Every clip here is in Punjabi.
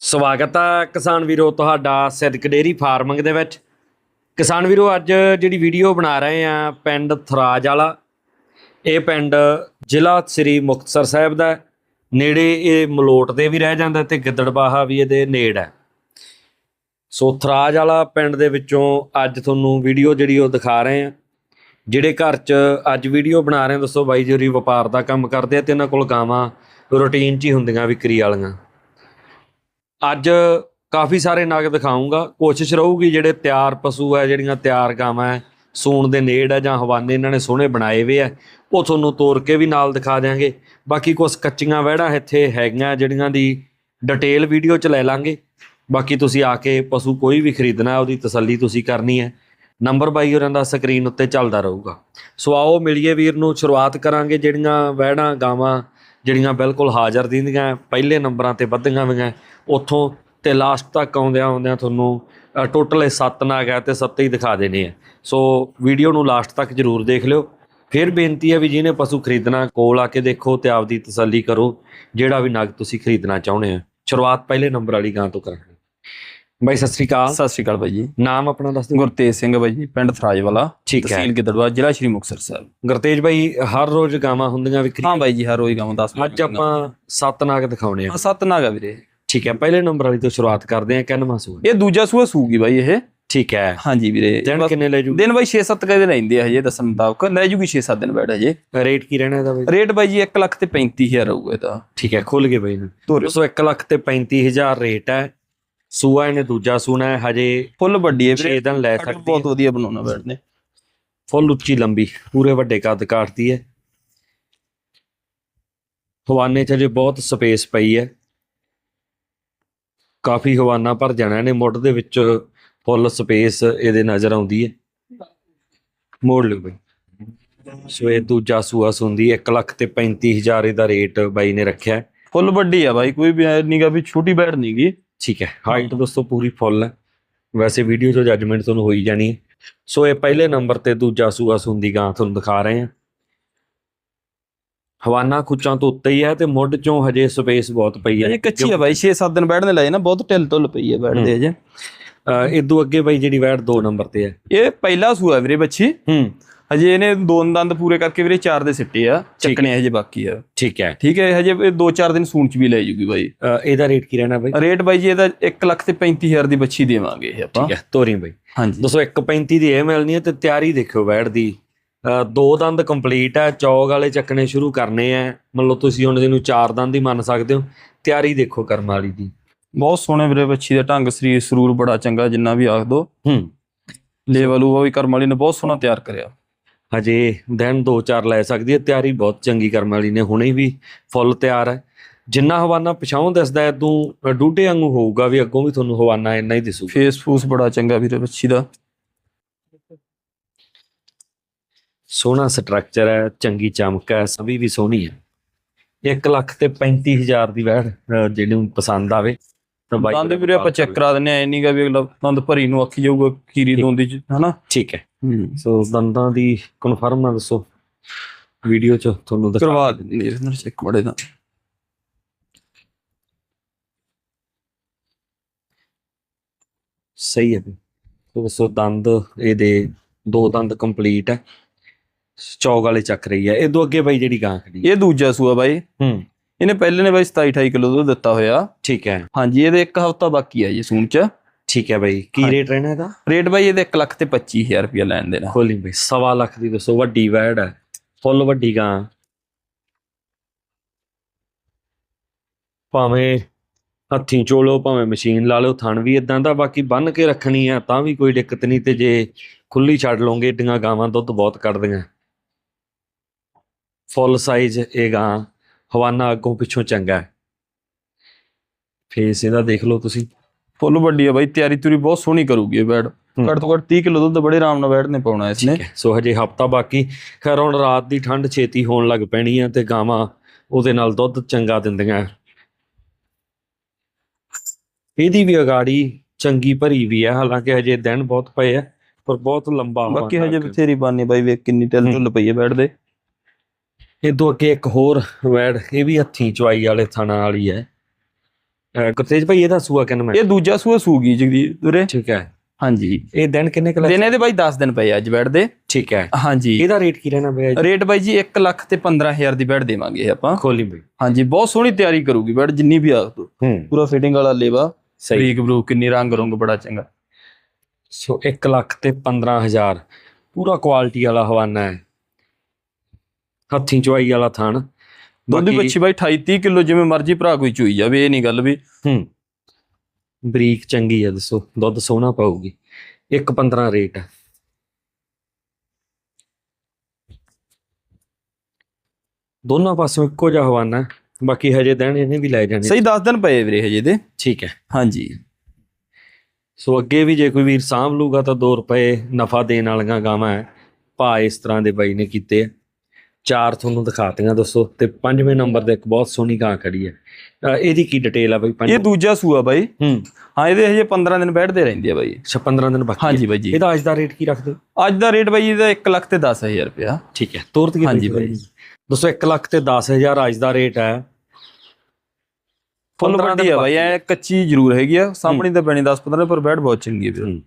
ਸਵਾਗਤ ਆ ਕਿਸਾਨ ਵੀਰੋ ਤੁਹਾਡਾ ਸਿੱਧਕ ਡੇਰੀ ਫਾਰਮਿੰਗ ਦੇ ਵਿੱਚ। ਕਿਸਾਨ ਵੀਰੋ, ਅੱਜ ਜਿਹੜੀ ਵੀਡੀਓ ਬਣਾ ਰਹੇ ਆ ਪਿੰਡ ਥਰਾਜ ਵਾਲਾ, ਇਹ ਪਿੰਡ ਜ਼ਿਲ੍ਹਾ ਸ੍ਰੀ ਮੁਕਤਸਰ ਸਾਹਿਬ ਦਾ ਨੇੜੇ ਇਹ ਮਲੋਟ ਦੇ ਵੀ ਰਹਿ ਜਾਂਦਾ ਤੇ ਗਿੱਦੜਬਾਹਾ ਵੀ ਇਹਦੇ ਨੇੜ ਹੈ। ਸੋ ਥਰਾਜ ਵਾਲਾ ਪਿੰਡ ਦੇ ਵਿੱਚੋਂ ਅੱਜ ਤੁਹਾਨੂੰ ਵੀਡੀਓ ਜਿਹੜੀ ਉਹ ਦਿਖਾ ਰਹੇ ਆ। ਜਿਹੜੇ ਘਰ 'ਚ ਅੱਜ ਵੀਡੀਓ ਬਣਾ ਰਹੇ ਆ, ਦੱਸੋ ਬਾਈ ਜੀ ਵਪਾਰ ਦਾ ਕੰਮ ਕਰਦੇ ਆ ਤੇ ਇਹਨਾਂ ਕੋਲ ਗਾਵਾਂ ਰੂਟੀਨ 'ਚ ਹੀ ਹੁੰਦੀਆਂ ਵਿਕਰੀ ਵਾਲੀਆਂ। ਅੱਜ ਕਾਫੀ ਸਾਰੇ ਨਗ ਦਿਖਾਉਂਗਾ ਕੋਸ਼ਿਸ਼ ਰਹੂਗੀ ਜਿਹੜੇ ਤਿਆਰ ਪਸ਼ੂ ਹੈ, ਜਿਹੜੀਆਂ ਤਿਆਰ ਗਾਵਾਂ ਹੈ, ਸੂਣ ਦੇ ਨੇੜ ਹੈ ਜਾਂ ਹਵਾਨੇ ਇਹਨਾਂ ਨੇ ਸੋਹਣੇ ਬਣਾਏ ਹੋਏ ਆ, ਉਹ ਤੁਹਾਨੂੰ ਤੋੜ ਕੇ ਵੀ ਨਾਲ ਦਿਖਾ ਦਿਆਂਗੇ। ਬਾਕੀ ਕੁਝ ਕੱਚੀਆਂ ਵਹਿੜਾਂ ਇੱਥੇ ਹੈਗੀਆਂ, ਜਿਹੜੀਆਂ ਦੀ ਡਿਟੇਲ ਵੀਡੀਓ ਚ ਲੈ ਲਾਂਗੇ। ਬਾਕੀ ਤੁਸੀਂ ਆ ਕੇ ਪਸ਼ੂ ਕੋਈ ਵੀ ਖਰੀਦਣਾ ਉਹਦੀ ਤਸੱਲੀ ਤੁਸੀਂ ਕਰਨੀ ਹੈ। ਨੰਬਰ ਬਾਈ ਹੋਰਾਂ ਦਾ ਸਕਰੀਨ ਉੱਤੇ ਚੱਲਦਾ ਰਹੂਗਾ। ਸੋ ਆਓ ਮਿਲੀਏ ਵੀਰ ਨੂੰ, ਸ਼ੁਰੂਆਤ ਕਰਾਂਗੇ ਜਿਹੜੀਆਂ ਵਹਿੜਾਂ, ਗਾਵਾਂ ਜਿਹੜੀਆਂ ਬਿਲਕੁਲ ਹਾਜ਼ਰ ਦਿੰਦੀਆਂ, ਪਹਿਲੇ ਨੰਬਰਾਂ ਤੇ ਵੱਧੀਆਂ ਹੋਈਆਂ। ਉੱਥੋਂ ਤੇ ਲਾਸਟ ਤੱਕ ਆਉਂਦਿਆਂ ਆਉਂਦਿਆਂ ਤੁਹਾਨੂੰ ਟੋਟਲ ਇਹ 7 ਨਾਗ ਹੈ ਤੇ 7 ਹੀ ਦਿਖਾ ਦੇਣੇ ਆ। ਸੋ ਵੀਡੀਓ ਨੂੰ ਲਾਸਟ ਤੱਕ ਜਰੂਰ ਦੇਖ ਲਿਓ। ਫਿਰ ਬੇਨਤੀ ਹੈ ਵੀ ਜਿਹਨੇ ਪਸ਼ੂ ਖਰੀਦਣਾ, ਕੋਲ ਆ ਕੇ ਦੇਖੋ ਤੇ ਆਪਦੀ ਤਸੱਲੀ ਕਰੋ, ਜਿਹੜਾ ਵੀ ਨਗ ਤੁਸੀਂ ਖਰੀਦਣਾ ਚਾਹੁੰਦੇ ਆ ਸ਼ੁਰੂਆਤ ਪਹਿਲੇ ਨੰਬਰ ਵਾਲੀ ਗਾਂ ਤੋਂ ਕਰਾਂਗੇ। ਬਾਈ ਸਤਿ ਸ੍ਰੀ ਅਕਾਲ। ਸਤਿ ਸ਼੍ਰੀ ਅਕਾਲ ਬਾਈ ਜੀ। ਨਾਮ ਆਪਣਾ ਦੱਸ ਦਿਓ। ਗੁਰਤੇਜ ਸਿੰਘ ਬਾਈ ਜੀ ਪਿੰਡ ਥਰਾਜ ਵਾਲਾ। ਤਹਿਸੀਲ ਗਿੱਦੜਵਾ ਜ਼ਿਲ੍ਹਾ ਸ਼੍ਰੀ ਮੁਕਤਸਰ ਸਾਹਿਬ। ਗੁਰਤੇਜ ਬਾਈ ਹਰ ਰੋਜ਼ ਗਾਵਾਂ ਹੁੰਦੀਆਂ ਵਿਕਰੀ ਹਾਂ ਬਾਈ ਜੀ ਹਰ ਰੋਜ਼ ਗਾਵਾਂ 10 ਅੱਜ ਆਪਾਂ ਸੱਤ ਨਾਗ ਦਿਖਾਉਣੇ ਆ। ਹਾਂ ਸੱਤ ਨਾਗਾ ਵੀਰੇ। ਠੀਕ ਹੈ ਪਹਿਲੇ ਨੰਬਰ ਵਾਲੀ ਤੋਂ ਸ਼ੁਰੂਆਤ ਕਰਦੇ ਆ ਕਿੰਨਵਾਂ ਸੂਆ? ਇਹ ਦੂਜਾ ਸੂਆ ਸੂਗੀ ਬਾਈ ਇਹ। ਠੀਕ ਹੈ। ਹਾਂਜੀ ਵੀਰੇ ਦਿਨ ਕਿੰਨੇ ਲੈ ਜੂ ਦਿਨ ਬਾਈ 6-7 ਕਦੇ ਰਹਿੰਦੇ ਆ ਹਜੇ ਦੱਸਣ ਮੁਤਾਬਕ। ਲੈ ਜੂਗੀ 6-7 ਦਿਨ ਬੈਠ ਹਜੇ। ਰੇਟ ਕੀ ਰਹਿਣਾ ਇਹਦਾ ਬਾਈ? ਰੇਟ ਬਾਈ ਜੀ 1 ਲੱਖ ਤੇ 35000 ਹੋਊਗਾ ਇਹਦਾ। ਠੀਕ ਹੈ ਖੁੱਲ ਗਏ ਬਾਈ ਨੂੰ ਸੋ 1 ਲੱਖ ਤੇ 35000 ਰੇਟ ਹੈ ਸੂਆ ਇਹਨੇ ਦੂਜਾ ਸੂਣਾ ਹੈ ਹਜੇ ਫੁੱਲ ਵੱਡੀ ਹੈ 6 ਵੀਰੇ ਦਿਨ ਲੈ ਕੱਟ ਸਕਦੀ ਬਹੁਤ ਹੈ ਵਧੀਆ ਬਣਾਉਣਾ ਬੈਠਨੇ ਫੁੱਲ ਉੱਚੀ ਲੰਬੀ ਪੂਰੇ ਵੱਡੇ ਕੱਦ ਕਾਟਦੀ ਹੈ। ਹਵਾਨੇ ਚ ਜੇ ਬਹੁਤ ਸਪੇਸ ਪਈ ਹੈ। ਕਾਫੀ ਹਵਾਨਾ ਭਰ ਜਾਣਾ ਇਹਨੇ ਮੁੱਢ ਦੇ ਵਿੱਚ ਫੁੱਲ ਸਪੇਸ ਇਹਦੇ ਨਜ਼ਰ ਆਉਂਦੀ ਹੈ। ਮੋੜ ਲਿਓ ਬਈ। ਸੋ ਇਹ ਦੂਜਾ ਸੂਆ ਸੁੰਦੀ 1 ਲੱਖ ਤੇ 35000 ਇਹਦਾ ਰੇਟ ਬਾਈ ਨੇ ਰੱਖਿਆ। ਹੈ। ਫੁੱਲ ਵੱਡੀ ਆ ਬਾਈ ਕੋਈ ਵੀ ਐ ਨਹੀਂਗਾ ਵੀ ਛੋਟੀ ਬੈਠ ਨਹੀਂਗੀ ਠੀਕ ਹੈ। ਹਾਈਟ ਦੋਸਤੋ ਪੂਰੀ ਫੁੱਲ ਹੈ। ਵੈਸੇ ਵੀਡੀਓ 'ਚ ਜੱਜਮੈਂਟ ਤੁਹਾਨੂੰ ਹੋਈ ਜਾਣੀ ਹੈ। ਸੋ ਇਹ ਪਹਿਲੇ ਨੰਬਰ ਤੇ ਦੂਜਾ ਸੂਆ ਸੁੰਦੀ ਗਾਂ ਤੁਹਾਨੂੰ ਦਿਖਾ ਰਹੇ ਹਾਂ। ਹਵਾਨਾ ਖੁੱਚਾਂ ਤੋਂ ਉੱਤੇ ਹੀ ਹੈ ਤੇ ਮੁੱਢ ਚੋਂ ਹਜੇ ਸਪੇਸ ਬਹੁਤ ਪਈ ਹੈ। ਇਹ ਕੱਚੀ ਆ ਬਾਈ 6-7 ਦਿਨ ਬੈਠਨੇ ਲਾਏ ਨਾ ਬਹੁਤ ਢਿੱਲ ਢੁੱਲ ਪਈ ਹੈ ਬੈਠਦੇ ਅਜੇ ਇਦੋਂ ਅੱਗੇ ਬਈ ਜਿਹੜੀ ਵੈਟ 2 ਨੰਬਰ ਤੇ ਹੈ। ਇਹ ਪਹਿਲਾ ਸੂਆ ਵੀਰੇ ਬੱਚੀ। ਹੂੰ। ਹਜੇ ਇਹਨੇ ਦੋ ਦੰਦ ਪੂਰੇ ਕਰਕੇ ਵੀਰੇ ਚਾਰ ਦੇ ਸਿੱਟੇ ਆ ਚੱਕਣੇ ਹਜੇ ਬਾਕੀ ਆ। ਠੀਕ ਹੈ। ਠੀਕ ਹੈ ਹਜੇ ਇਹ ਦੋ ਚਾਰ ਦਿਨ ਸੂਣ ਚ ਵੀ ਲੈ ਜੂਗੀ ਬਾਈ। ਇਹਦਾ ਰੇਟ ਕੀ ਰਹਿਣਾ ਬਈ? ਰੇਟ ਬਾਈ ਜੀ ਇਹਦਾ 1 ਲੱਖ ਤੇ 35000 ਦੀ ਬੱਚੀ ਦੇਵਾਂਗੇ ਇਹ ਆਪਾਂ। ਠੀਕ ਹੈ ਤੋਰੀ ਬਈ। ਹਾਂਜੀ। 235 ਦੀ ਇਹ ਮਿਲਣੀ ਹੈ ਤੇ ਤਿਆਰੀ ਦੇਖਿਓ ਵੈਟ ਦੀ। ਦੋ ਦੰਦ ਕੰਪਲੀਟ ਹੈ ਚੌਗ ਵਾਲੇ ਚੱਕਣੇ ਸ਼ੁਰੂ ਕਰਨੇ ਆ। ਮੰਨ ਲਓ ਤੁਸੀਂ ਹੁਣ ਇਹਨੂੰ ਚਾਰ ਦੰਦ ਹੀ ਮੰਨ ਸਕਦੇ ਹੋ। ਤਿਆਰੀ ਦੇਖੋ ਕਰਮ ਵਾਲੀ ਦੀ। ਬਹੁਤ ਸੋਹਣੇ ਵੀਰੇ ਬੱਚੀ ਦਾ ਢੰਗ ਸਰੀਰ ਸਰੂਰ ਬੜਾ ਚੰਗਾ ਜਿੰਨਾ ਵੀ ਆਖ ਦੋ। ਹੂੰ। ਲੇਵਲ ਉਹ ਵੀ ਕਰਮ ਵਾਲੀ ਨੇ ਬਹੁਤ ਸੋਹਣਾ ਤਿਆਰ ਕਰਿਆ। ਹਜੇ ਦਿਨ ਦੋ ਚਾਰ ਲੈ ਸਕਦੀ ਹੈ। ਤਿਆਰੀ ਬਹੁਤ ਚੰਗੀ ਕਰਮ ਵਾਲੀ ਨੇ ਹੁਣੇ ਵੀ ਫੁੱਲ ਤਿਆਰ ਹੈ। ਜਿੰਨਾ ਹਵਾਨਾ ਪਿਛਾਉਂ ਦਿਸਦਾ ਹੈ ਤੂੰ ਡੂਡੇ ਵਾਂਗੂ ਹੋਊਗਾ ਵੀ ਅੱਗੋਂ ਵੀ ਤੁਹਾਨੂੰ ਹਵਾਨਾ ਇੰਨਾ ਹੀ ਦਿਸੂਗਾ। ਫੇਸ ਫੂਸ ਬੜਾ ਚੰਗਾ ਵੀਰੇ ਬੱਚੀ ਦਾ। ਸੋਹਣਾ ਸਟਰਕਚਰ ਹੈ ਚੰਗੀ ਚਮਕ ਹੈ ਸਭੀ ਵੀ ਸੋਹਣੀ ਹੈ। 1 ਲੱਖ ਤੇ 35000 ਦੀ ਵੈੜ ਅਹ ਜਿਹਨੂੰ ਪਸੰਦ ਆਵੇ ਤਾਂ ਬਾਈ ਦੰਦ ਵੀਰੇ ਆਪਾਂ ਚੈੱਕ ਕਰਾ। ਦਿੰਨੇ ਆ ਨਹੀਂਗਾ ਵੀ ਅਗਲਾ ਦੰਦ ਭਰੀ ਨੂੰ ਆਖੀ ਜਾਊਗਾ ਖੀਰੀ ਦੋਂਦੀ ਚ ਹਨਾ? ਠੀਕ ਹੈ। ਸੋ ਦੰਦਾਂ ਦੀ ਕਨਫਰਮ ਨਾ ਦੱਸੋ। ਵੀਡੀਓ ਚ ਤੁਹਾਨੂੰ ਦਿਖਾ ਕਰਵਾ ਦਿੰਦੇ ਇਹਨਾਂ ਚੈੱਕ ਬੜੇ ਦਾ ਸਹੀ ਹੈ ਸੋ ਦੱਸੋ ਦੰਦ ਇਹਦੇ ਦੋ ਦੰਦ ਕੰਪਲੀਟ ਹੈ। ਚੌਗ ਵਾਲੇ ਚੱਕ ਰਹੀ ਹੈ। ਇਹ ਦੋ ਅੱਗੇ ਬਾਈ ਜਿਹੜੀ ਗਾਂ ਖੜੀ ਹੈ। ਇਹ ਦੂਜਾ ਸੂਆ ਬਾਈ। ਹੂੰ। ਇਹਨੇ ਪਹਿਲੇ ਨੇ ਬਾਈ 27 28 ਕਿਲੋ ਦੁੱਧ ਦਿੱਤਾ ਹੋਇਆ। ਠੀਕ ਹੈ। ਹਾਂਜੀ ਇਹਦੇ ਇੱਕ ਹਫਤਾ ਬਾਕੀ ਆ ਜੀ ਸੂਣ ਚ। ਠੀਕ ਹੈ ਬਾਈ। ਕੀ। ਰੇਟ ਰਹਿਣਾ ਇਹਦਾ? ਰੇਟ ਬਾਈ ਇਹਦੇ 1 ਲੱਖ ਤੇ 25000 ਰੁਪਇਆ ਲੈਣ ਦੇਣਾ। ਖੋਲੀ ਬਈ। ਸਵਾ ਲੱਖ ਦੀ ਦੱਸੋ ਵੱਡੀ ਵੈੜ ਹੈ। ਫੁੱਲ ਵੱਡੀ ਗਾਂ। ਭਾਵੇਂ ਹੱਥੀਂ ਚੋਲੋ ਭਾਵੇਂ ਮਸ਼ੀਨ ਲਾ ਲਓ ਥਣ ਵੀ ਇਦਾਂ ਦਾ ਬਾਕੀ ਬੰਨ ਕੇ ਰੱਖਣੀ ਆ ਤਾਂ ਵੀ ਕੋਈ ਦਿੱਕਤ ਨਹੀਂ ਤੇ ਜੇ ਖੁੱਲੀ ਛੱਡ ਲਓਗੇ ਏਡੀਆਂ ਗਾਵਾਂ ਦੁੱਧ ਬਹੁਤ ਕੱਢਦੀਆਂ। ਫੁੱਲ ਸਾਈਜ਼ ਇਹ ਗਾਂ ਹਵਾਨਾ ਅੱਗੋਂ ਪਿੱਛੋਂ ਚੰਗਾ ਹੈ। ਫੇਸ ਇਹਦਾ ਦੇਖ ਲਓ ਤੁਸੀਂ। ਫੁੱਲ ਵੱਡੀ ਆ ਬਾਈ ਤਿਆਰੀ ਤੁਰੀ ਬਹੁਤ ਸੋਹਣੀ ਕਰੂਗੀ ਇਹ ਬੈਡ। ਘੱਟ ਤੋਂ ਘੱਟ 30 ਕਿਲੋ ਦੁੱਧ ਬੜੇ ਆਰਾਮ ਨਾਲ ਬੈਠਨੇ ਪਾਉਣਾ ਇਸਨੇ। ਸੋ ਹਜੇ ਹਫਤਾ ਬਾਕੀ। ਖੈਰ ਹੁਣ ਰਾਤ ਦੀ ਠੰਡ ਛੇਤੀ ਹੋਣ ਲੱਗ ਪੈਣੀ ਆ ਤੇ ਗਾਵਾਂ ਉਹਦੇ ਨਾਲ ਦੁੱਧ ਚੰਗਾ ਦਿੰਦੀਆਂ। ਇਹਦੀ ਵੀ ਅਗਾੜੀ ਚੰਗੀ ਭਰੀ ਵੀ ਹੈ ਹਾਲਾਂਕਿ ਹਜੇ ਦਿਨ ਬਹੁਤ ਪਏ ਆ ਪਰ ਬਹੁਤ ਲੰਬਾ ਬਾਕੀ ਹਜੇ। ਬਥੇਰੀ ਬਾਨੀ ਬਾਈ ਵੇਖ ਕਿੰਨੀ ਟਿਲ ਟੁੱਲ ਪਈ ਹੈ ਬੈਡ ਦੇ। ਇਹ ਤੋਂ ਅੱਗੇ ਇੱਕ ਹੋਰ ਵੈੜ ਇਹ ਵੀ ਹੱਥੀਂ ਚਵਾਈ ਵਾਲੇ ਥਣਾ ਵਾਲੀ ਹੈ। ਗੁਰਤੇਜ ਭਾਈ ਇਹਦਾ ਸੂਆ ਕਿੰਨਾ ਮੈਂ ਇਹ ਦੂਜਾ ਸੂਆ ਸੂਗੀ ਜਗਦੀਪ ਵੀਰੇ ਠੀਕ ਹੈ। ਹਾਂਜੀ। ਇਹ ਦਿਨ ਕਿੰਨੇ ਕੁ ਲੱਗ ਦਿਨ ਇਹਦੇ ਬਾਈ 10 ਦਿਨ ਪਏ ਅੱਜ ਬੈਠ ਦੇ। ਠੀਕ ਹੈ। ਹਾਂਜੀ। ਇਹਦਾ ਰੇਟ ਕੀ ਰਹਿਣਾ ਪਿਆ ਰੇਟ ਬਾਈ ਜੀ 1 ਲੱਖ ਤੇ 15000 ਦੀ ਬੈਠ ਦੇਵਾਂਗੇ ਇਹ ਆਪਾਂ। ਖੋਲੀ ਬਈ। ਹਾਂਜੀ ਬਹੁਤ ਸੋਹਣੀ ਤਿਆਰੀ ਕਰੂਗੀ ਬੈਠ ਜਿੰਨੀ ਵੀ ਆਖ ਤੂੰ ਪੂਰਾ ਫਿਟਿੰਗ ਵਾਲਾ ਲੇਵਾ ਸਹੀ। ਬਰੀਕ ਬਰੂਕ ਕਿੰਨੀ ਰੰਗ ਰੰਗ ਬੜਾ ਚੰਗਾ। ਸੋ 1 ਲੱਖ ਤੇ 15000 ਪੂਰਾ ਕੁਆਲਿਟੀ ਵਾਲਾ ਹਵਾਨਾ ਹੈ। ਹੱਥੀਂ ਚੁਆਈ ਵਾਲਾ ਥਣ। ਦੁੱਧ ਦੀ ਬੱਚੀ ਬਾਈ 28 30 ਕਿਲੋ ਜਿਵੇਂ ਮਰਜ਼ੀ ਭਰਾ ਕੋਈ ਚੋਈ ਜਾਵੇ ਇਹ ਨਹੀਂ ਗੱਲ ਵੀ। ਹੂੰ। ਬਰੀਕ ਚੰਗੀ ਹੈ ਦੱਸੋ ਦੁੱਧ ਸੋਹਣਾ ਪਾਊਗੀ। 1.15 ਰੇਟ ਹੈ ਦੋਨਾਂ ਪਾਸੋਂ ਇੱਕੋ ਜਿਹਾ ਹਵਾਨਾ। ਬਾਕੀ ਹਜੇ ਦਿਨ ਇਹਨੇ ਵੀ ਲੈ ਜਾਣੇ। ਸਹੀ 10 ਦਿਨ ਪਏ ਵੀਰੇ ਹਜੇ ਦੇ ਠੀਕ ਹੈ। ਹਾਂਜੀ। ਸੋ ਅੱਗੇ ਵੀ ਜੇ ਕੋਈ ਵੀਰ ਸਾਂਭ ਲੂਗਾ ਤਾਂ 2 ਰੁਪਏ ਨਫਾ ਦੇਣ ਵਾਲੀਆਂ ਗਾਵਾਂ ਹੈ। ਭਾ ਇਸ ਤਰ੍ਹਾਂ ਦੇ ਬਾਈ ਨੇ ਕੀਤੇ ਆ। ਚਾਰ ਤੁਹਾਨੂੰ ਦਿਖਾਤੀਆਂ ਦੱਸੋ। ਤੇ ਪੰਜਵੇਂ ਨੰਬਰ ਤੇ ਇੱਕ ਬਹੁਤ ਸੋਹਣੀ ਗਾਂ ਖੜੀ ਹੈ। ਇਹਦੀ ਕੀ ਡਿਟੇਲ ਆ ਬਾਈ? ਪੰਜ ਇਹ ਦੂਜਾ ਸੂਆ ਬਾਈ। ਹੂੰ। ਹਾਂ ਇਹਦੇ ਹਜੇ 15 ਦਿਨ ਬੈਠਦੇ ਰਹਿੰਦੇ ਆ ਬਾਈ। ਅੱਛਾ 15 ਦਿਨ ਬਾਕੀ ਹਾਂਜੀ। ਬਾਈ ਜੀ। ਇਹਦਾ ਅੱਜ ਦਾ ਰੇਟ ਕੀ ਰੱਖਦੇ? ਅੱਜ ਦਾ ਰੇਟ ਬਾਈ ਇਹਦਾ 1 ਲੱਖ ਤੇ 10000 ਰੁਪਇਆ। ਠੀਕ ਹੈ ਤੋਰ ਤੇ ਹਾਂਜੀ ਬਾਈ। ਦੋਸਤੋ 1 ਲੱਖ ਤੇ 10000 ਅੱਜ ਦਾ ਰੇਟ ਹੈ। ਫੁੱਲ 15 ਵੱਡੀ ਆ ਬਾਈ ਐ ਕੱਚੀ ਜ਼ਰੂਰ ਹੈਗੀ ਆ। ਸਾਹਮਣੀ ਤਾਂ ਪੈਣੀ 10 15 ਪਰ ਬੈਠ ਬਹੁਤ ਚੰਗੀ ਹੈ। ਵੀਰੇ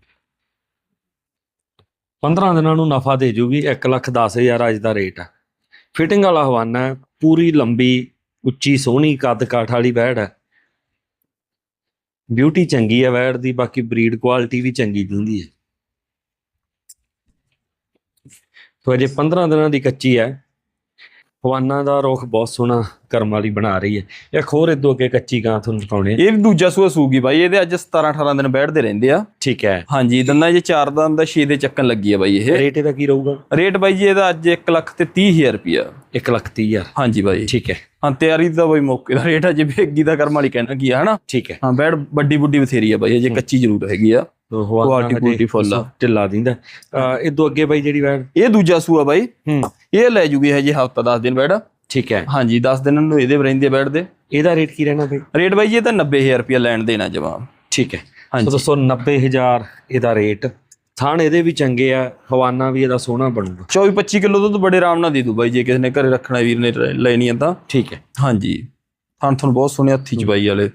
15 ਦਿਨਾਂ ਨੂੰ ਨਫਾ ਦੇ ਜੂਗੀ 1 ਲੱਖ 10000 ਅੱਜ ਦਾ ਰੇਟ ਹੈ ਫਿਟਿੰਗ ਵਾਲਾ ਹਵਾਨਾ ਹੈ, ਪੂਰੀ ਲੰਬੀ, ਉੱਚੀ, ਸੋਹਣੀ ਕੱਦ ਕਾਠ ਵਾਲੀ ਬੈੜ ਹੈ। ਬਿਊਟੀ ਚੰਗੀ ਹੈ ਬੈੜ ਦੀ, ਬਾਕੀ ਬਰੀਡ ਕੁਆਲਿਟੀ ਵੀ ਚੰਗੀ ਦਿੰਦੀ ਹੈ। ਤੋ ਅਜੇ 15 ਦਿਨਾਂ ਦੀ ਕੱਚੀ ਹੈ। ਹਵਾਨਾ ਦਾ ਰੁੱਖ ਬਹੁਤ ਸੋਹਣਾ ਕਰਮ ਵਾਲੀ ਬਣਾ ਰਹੀ ਹੈ। ਇੱਕ ਹੋਰ ਇਦੋਂ ਅੱਗੇ ਕੱਚੀ ਗਾਂ ਤੁਹਾਨੂੰ ਦਿਖਾਉਣੇ। ਇਹ ਵੀ ਦੂਜਾ ਸੂਆ ਸੂਗੀ ਬਾਈ ਇਹਦੇ ਅੱਜ 17 18 ਦਿਨ ਬੈਠਦੇ ਰਹਿੰਦੇ ਆ। ਠੀਕ ਹੈ। ਹਾਂਜੀ ਦੰਦਾਂ ਜੇ ਚਾਰ ਦੰਦ ਦਾ 6 ਦੇ ਚੱਕਣ ਲੱਗੀ ਆ ਬਾਈ ਇਹ। ਰੇਟ ਇਹਦਾ ਕੀ ਰਹੂਗਾ? ਰੇਟ ਬਾਈ ਜੀ ਇਹਦਾ ਅੱਜ 1 ਲੱਖ ਤੇ 30000 ਰੁਪਇਆ। 1 ਲੱਖ 30 ਹਜ਼ਾਰ। ਹਾਂਜੀ ਬਾਈ। ਠੀਕ ਹੈ। ਹਾਂ ਤਿਆਰੀ ਦਾ ਬਾਈ ਮੌਕੇ ਦਾ ਰੇਟ ਅਜੇ ਵੇਗੀ ਦਾ ਕਰਮ ਵਾਲੀ ਕਹਿਣਾ ਕੀ ਆ ਹਨਾ? ਠੀਕ ਹੈ। ਹਾਂ ਬੈੜ ਵੱਡੀ ਬੁੱਢੀ ਬਥੇਰੀ ਆ ਬਾਈ ਅਜੇ ਕੱਚੀ ਜ਼ਰੂਰ ਹੈਗੀ ਆ। ਕੁਆਲਿਟੀ quality full ਆ। ਢਿੱਲਾ ਦਿੰਦਾ। ਅਹ ਇਦੋਂ ਅੱਗੇ ਬਾਈ ਜਿਹੜੀ ਵੈੜ ਇਹ ਦੂਜਾ ਸੂਆ ਬਾਈ। ਹੂੰ। ਇਹ ਲੈ ਜੂਗੀ ਹਜੇ ਹਫਤਾ 10 ਦਿਨ ਬੈੜ ਠੀਕ ਹੈ। ਹਾਂਜੀ 10 ਦਿਨਾਂ ਨੂੰ ਇਹਦੇ ਰਹਿੰਦੇ ਬੈੜ ਦੇ। ਇਹਦਾ ਰੇਟ ਕੀ ਰਹਿਣਾ ਬਈ? ਰੇਟ ਬਾਈ ਇਹ ਤਾਂ 90000 ਰੁਪਇਆ ਲੈਣ ਦੇਣਾ ਜਵਾਬ। ਠੀਕ ਹੈ। ਸੋ ਹਾਂਜੀ ਦੋਸਤੋ 90000 ਇਹਦਾ ਰੇਟ। ਥਾਣ ਇਹਦੇ ਵੀ ਚੰਗੇ ਆ ਹਵਾਨਾ ਵੀ ਇਹਦਾ ਸੋਹਣਾ ਬਣੂਗਾ। 24 25 ਕਿਲੋ ਦੁੱਧ ਬੜੇ ਆਰਾਮ ਨਾਲ ਦੇ ਦੂ ਬਾਈ ਜੇ ਕਿਸੇ ਨੇ ਘਰੇ ਰੱਖਣਾ ਵੀਰ ਨੇ ਰ- ਲੈਣੀ ਆ ਤਾਂ। ਠੀਕ ਹੈ। ਹਾਂਜੀ। ਥਣ ਤੁਹਾਨੂੰ ਬਹੁਤ ਸੋਹਣੇ ਹੱਥੀ ਚ ਬਾਈ ਵਾਲੇ।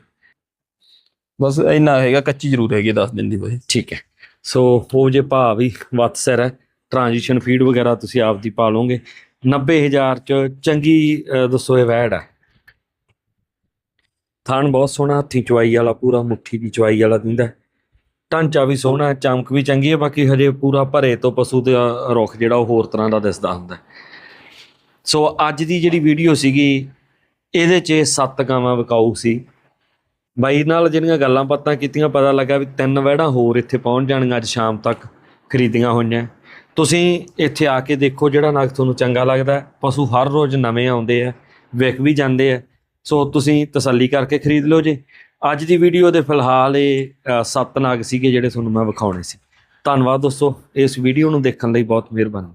ਬਸ ਇੰਨਾ ਹੈਗਾ ਕੱਚੀ ਜ਼ਰੂਰ ਹੈਗੀ 10 ਦਿਨ ਦੀ ਬਾਈ ਠੀਕ ਹੈ। ਸੋ ਉਹ ਜੇ ਭਾਅ ਵੀ ਵਤਸਰ ਹੈ ਟ੍ਰਾਂਜੀਸ਼ਨ ਫੀਡ ਵਗੈਰਾ ਤੁਸੀਂ ਆਪ ਦੀ ਪਾ ਲਓਗੇ। 90000 ਚ ਚੰਗੀ ਅਹ, ਦੱਸੋ ਇਹ ਵੈੜ ਹੈ। ਥਾਣ ਬਹੁਤ ਸੋਹਣਾ ਹੱਥੀ ਚਵਾਈ ਵਾਲਾ ਪੂਰਾ ਮੁੱਠੀ ਦੀ ਚਵਾਈ ਵਾਲਾ ਦਿੰਦਾ ਢਾਂਚਾ ਵੀ ਸੋਹਣਾ ਹੈ ਚਮਕ ਵੀ ਚੰਗੀ ਹੈ ਬਾਕੀ ਹਜੇ ਪੂਰਾ ਭਰੇ ਤੋਂ ਪਸ਼ੂ ਦਾ ਰੁੱਖ ਜਿਹੜਾ ਉਹ ਹੋਰ ਤਰ੍ਹਾਂ ਦਾ ਦਿਸਦਾ ਹੁੰਦਾ ਹੈ। ਸੋ ਅੱਜ ਦੀ ਜਿਹੜੀ ਵੀਡੀਓ ਸੀਗੀ ਇਹਦੇ 'ਚ ਸੱਤ ਗਾਵਾਂ ਵਿਕਾਊ ਸੀ। ਬਾਈ ਨਾਲ ਜਿਹੜੀਆਂ ਗੱਲਾਂ ਬਾਤਾਂ ਕੀਤੀਆਂ, ਪਤਾ ਲੱਗਾ ਵੀ ਤਿੰਨ ਵਹਿੜਾਂ ਹੋਰ ਇੱਥੇ ਪਹੁੰਚ ਜਾਣਗੀਆਂ ਅੱਜ ਸ਼ਾਮ ਤੱਕ ਖਰੀਦੀਆਂ ਹੋਈਆਂ। ਤੁਸੀਂ ਇੱਥੇ ਆ ਕੇ ਦੇਖੋ ਜਿਹੜਾ ਨਗ ਤੁਹਾਨੂੰ ਚੰਗਾ ਲੱਗਦਾ ਪਸ਼ੂ ਹਰ ਰੋਜ਼ ਨਵੇਂ ਆਉਂਦੇ ਆ, ਵਿਕ ਵੀ ਜਾਂਦੇ ਆ। ਸੋ ਤੁਸੀਂ ਤਸੱਲੀ ਕਰਕੇ ਖਰੀਦ ਲਓ ਜੇ। ਅੱਜ ਦੀ ਵੀਡੀਓ ਦੇ ਫਿਲਹਾਲ ਇਹ ਸੱਤ ਨਗ ਸੀਗੇ ਜਿਹੜੇ ਤੁਹਾਨੂੰ ਮੈਂ ਵਿਖਾਉਣੇ ਸੀ। ਧੰਨਵਾਦ ਦੋਸਤੋ, ਇਸ ਵੀਡੀਓ ਨੂੰ ਦੇਖਣ ਲਈ ਬਹੁਤ ਮਿਹਰਬਾਨੀ।